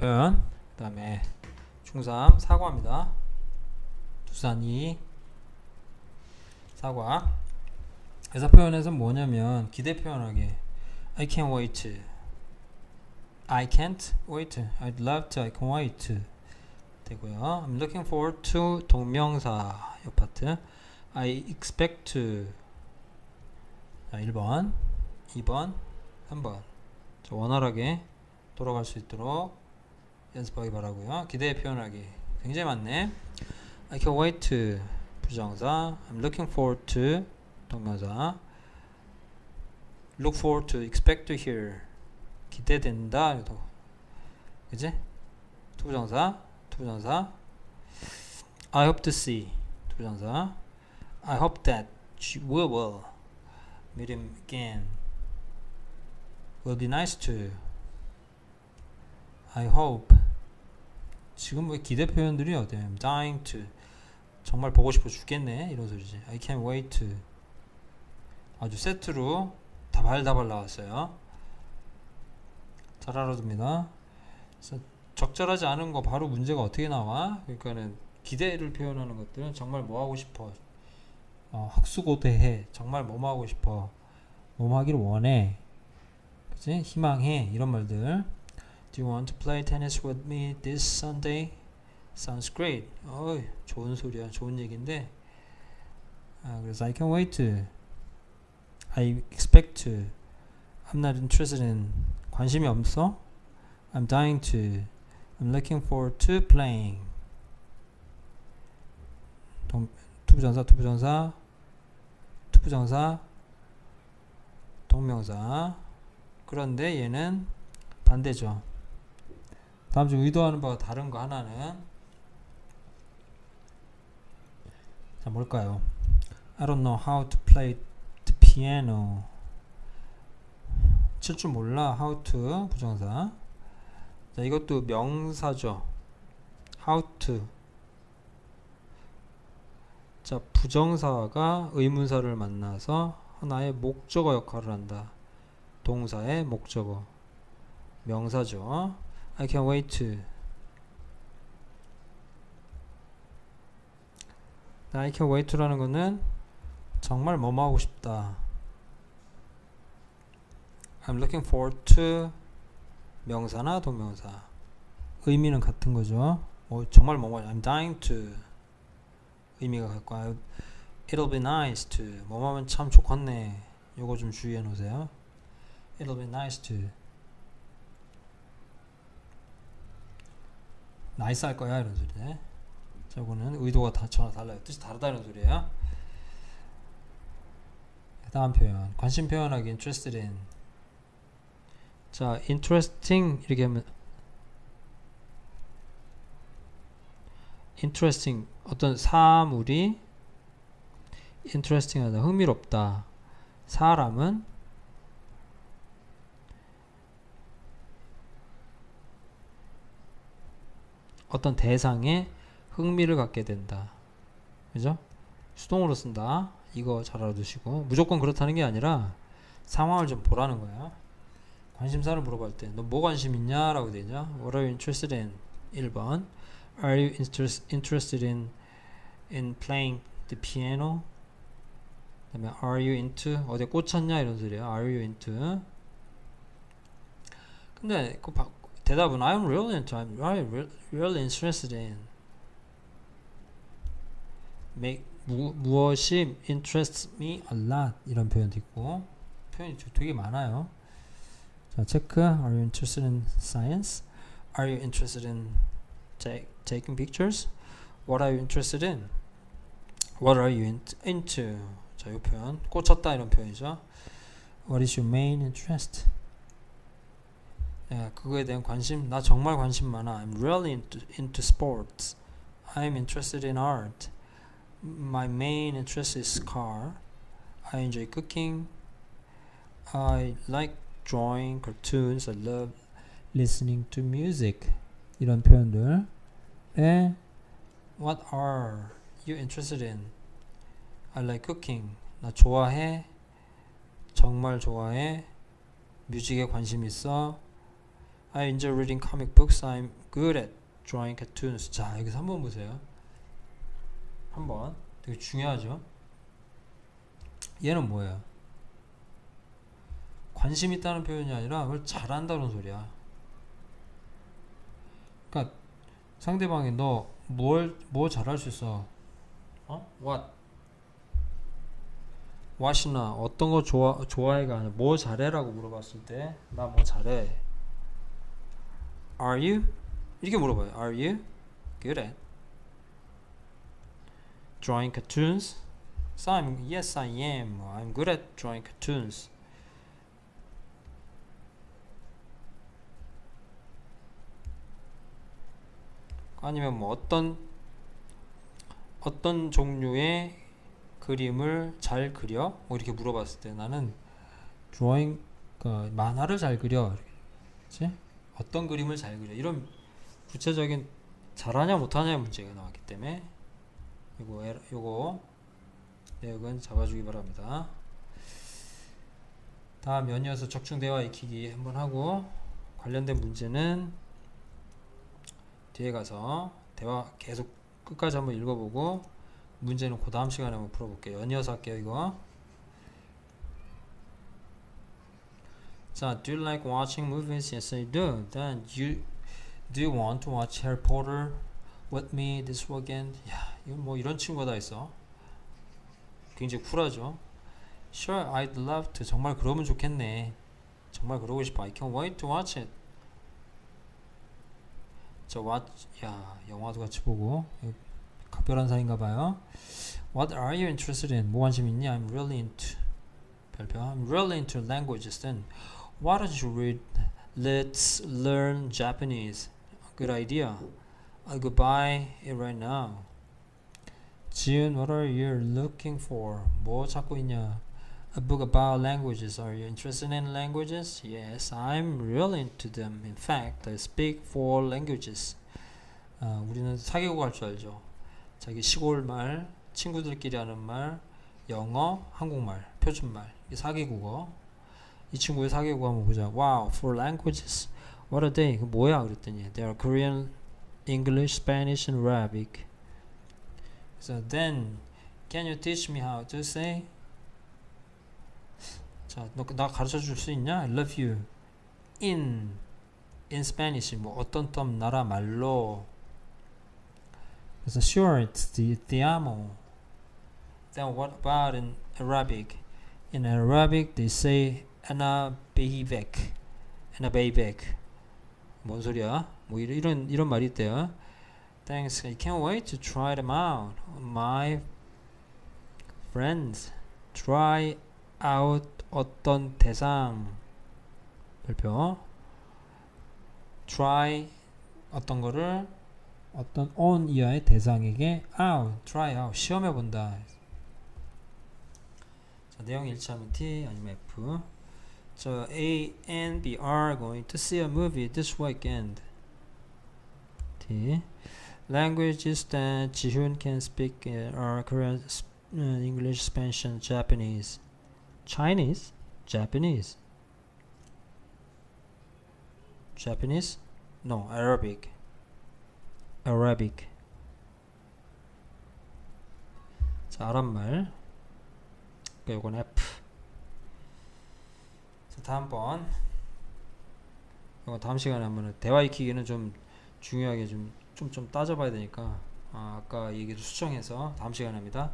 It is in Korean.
표현 그 다음에 중3 사과입니다 두산이 사과 의사 표현에서 뭐냐면 기대 표현하기 I can't wait I can't wait I'd love to I can't wait 되고요 I'm looking forward to 동명사 이 파트 I expect to 자, 1번 2번 3번 자, 원활하게 돌아갈 수 있도록 연습하기 바라고요 기대 표현하기 굉장히 많네 I can't wait to 부정사 I'm looking forward to 동명사 look forward to expect to hear 기대된다 이도 그지 투부정사 투부정사 I hope to see 투부정사 I hope that she will, will meet him again will be nice to I hope 지금 뭐 기대 표현들이 어때요? I'm dying to. 정말 보고 싶어 죽겠네. 이런 소리지. I can't wait to. 아주 세트로 다발다발 나왔어요. 잘 알아둡니다. 적절하지 않은 거 바로 문제가 어떻게 나와? 그러니까는 기대를 표현하는 것들은 정말 뭐 하고 싶어? 어, 학수고대해. 정말 뭐 하고 싶어? 뭐 하기를 원해? 그치? 희망해? 이런 말들 Do you want to play tennis with me this Sunday? Sounds great. 어, 좋은 소리야, 좋은 얘기인데. 아, 그래서 I can't wait to. I expect to. I'm not interested in. 관심이 없어? I'm dying to. I'm looking forward to playing. 동, 투부정사, 투부정사, 투부정사, 동명사. 그런데 얘는 반대죠. 다음 중 의도하는 바가 다른 거 하나는 자 뭘까요? I don't know how to play the piano. 칠 줄 몰라. How to 부정사. 자 이것도 명사죠. How to. 자 부정사가 의문사를 만나서 하나의 목적어 역할을 한다. 동사의 목적어. 명사죠. I can't wait to. I can't wait to라는 거는 정말 뭐뭐 하고 싶다. I'm looking forward to 명사나 동명사. 의미는 같은 거죠. 뭐 정말 뭐뭐 I'm dying to 의미가 같고 It'll be nice to 뭐뭐 하면 참 좋겠네. 요거 좀 주의해 놓으세요. It'll be nice to 나이스 할 거야 이런 소리네. 저거는 의도가 다 전혀 달라요. 뜻이 다르다는 소리예요. 다음 표현 관심 표현하기 interested in. 자 interesting 이렇게 하면 interesting 어떤 사물이 interesting하다 흥미롭다. 사람은 어떤 대상에 흥미를 갖게 된다. 그죠? 수동으로 쓴다. 이거 잘 알아두시고 무조건 그렇다는 게 아니라 상황을 좀 보라는 거야. 관심사를 물어볼 때 너 뭐 관심 있냐? 라고 되죠. What are you interested in? 1번 Are you interest, interested in in playing the piano? 그 다음에 Are you into? 어디에 꽂혔냐? 이런 소리야. Are you into? 근데 그 바, 대답은 I'm really into. I'm really, really interested in. Make 무, 무엇이 interests me a lot 이런 표현도 있고 표현이 되게 많아요. 자 체크. Are you interested in science? Are you interested in take, taking pictures? What are you interested in? What are you in, into? 자, 이 표현 꽂혔다 이런 표현이죠. What is your main interest? 야, 그거에 대한 관심 나 정말 관심 많아. I'm really into, into sports. I'm interested in art. My main interest is car. I enjoy cooking. I like drawing cartoons. I love listening to music. 이런 표현들. 에 What are you interested in? I like cooking. 나 좋아해. 정말 좋아해. 뮤직에 관심 있어. I enjoy reading comic books. I'm good at drawing cartoons. 자, 여기서 한번 보세요. 한번 되게 중요하죠. 얘는 뭐예요? 관심 있다는 표현이 아니라 그걸 잘한다는 소리야. 그러니까 상대방이 너 뭘 뭐 잘할 수 있어? 어? What? what이나 어떤 거 좋아 좋아해가 아니라 뭐 잘해라고 물어봤을 때 나 뭐 잘해. Are you? 이렇게 물어봐요. Are you good at drawing cartoons? So I'm yes I am. I'm good at drawing cartoons. 아니면 뭐 어떤 어떤 그림을? 뭐 이렇게 나는 드로잉 그 만화를 잘 그려. 그렇지? 어떤 그림을 잘 그려? 이런 구체적인 잘하냐 못하냐의 문제가 나왔기 때문에 이거 에러- 요거 내역은 잡아주기 바랍니다. 다음 연이어서 적중 대화 익히기 한번 하고 관련된 문제는 뒤에 가서 대화 계속 끝까지 한번 읽어보고 문제는 그 다음 시간에 한번 풀어볼게요. 연이어서 할게요 이거. 자, do you like watching movies? Yes, I do. Then you do you want to watch Harry Potter with me this weekend? 야, 이건 뭐 이런 친구가 다 있어. 굉장히 쿨하죠. Sure, I'd love to. 정말 그러면 좋겠네. 정말 그러고 싶어. I can't wait to watch it. 저 watch, 야, 영화도 같이 보고 각별한 사이인가 봐요. What are you interested in? 뭐 관심 있니? I'm really into 별표. I'm really into languages. Then why don't you read Let's Learn Japanese? Good idea. I'll go buy it right now. 지은, what are you looking for? 뭐 찾고 있냐? A book about languages. Are you interested in languages? Yes, I'm really into them. In fact, I speak four languages. 아, 우리는 사개국 할줄 알죠. 자기 시골 말, 친구들끼리 하는 말, 영어, 한국말, 표준말. 이게 사개국어. 이 친구의 사개국어 한번 보자. Wow, four languages. What are they? 그 뭐야? 그랬더니 they are Korean, English, Spanish, and Arabic. So then, can you teach me how to say? 자, 너 나 가르쳐 줄 수 있냐? I love you. In in Spanish 뭐 어떤 텀 나라 말로. 그래서 sure it's the te amo. Then what about in Arabic? In Arabic they say ana beibek. ana beibek. 뭔 소리야? 뭐 이런 이런 말이 있대요. Thanks. I can't wait to try them out. My friends try out 어떤 대상 별표 try 어떤 거를 어떤 on 이하의 대상에게 out try out 시험해 본다. 자, 내용 일치하면 T 아니면 F. 저 A and B are going to see a movie this weekend. T. Languages that 지훈 can speak uh, are Korean, S- uh, English, Spanish, and Japanese. Chinese, Japanese. Japanese? No, Arabic. Arabic. 자, 아랍말. 그러니까 요건 F. 자, 다음번. 이거 다음 시간에 한번 대화 익히기는 좀 중요하게 좀 좀 좀 따져봐야 되니까 아, 아까 얘기를 수정해서 다음 시간에 합니다.